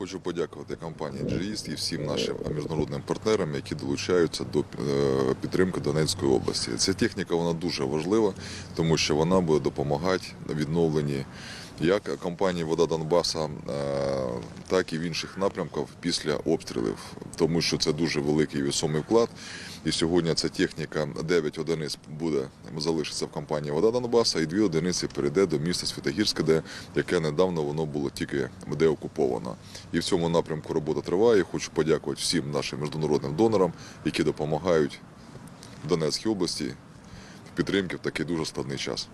Хочу подякувати компанії GIST і всім нашим міжнародним партнерам, які долучаються до е, підтримки Донецької області. Ця техніка вона дуже важлива, тому що вона буде допомагати відновленні як компанії Вода Донбаса, е, так і в інших напрямках після обстрілів, тому що це дуже великий вісомий вклад. І сьогодні ця техніка 9 одиниць буде залишиться в компанії Вода Донбаса, і 2 одиниці перейде до міста Святогірське, де яке недавно воно було тільки деокуповано. І в цьому напрямку робота триває. Хочу подякувати всім нашим міжнародним донорам, які допомагають Донецькій області в підтримці в такий дуже складний час.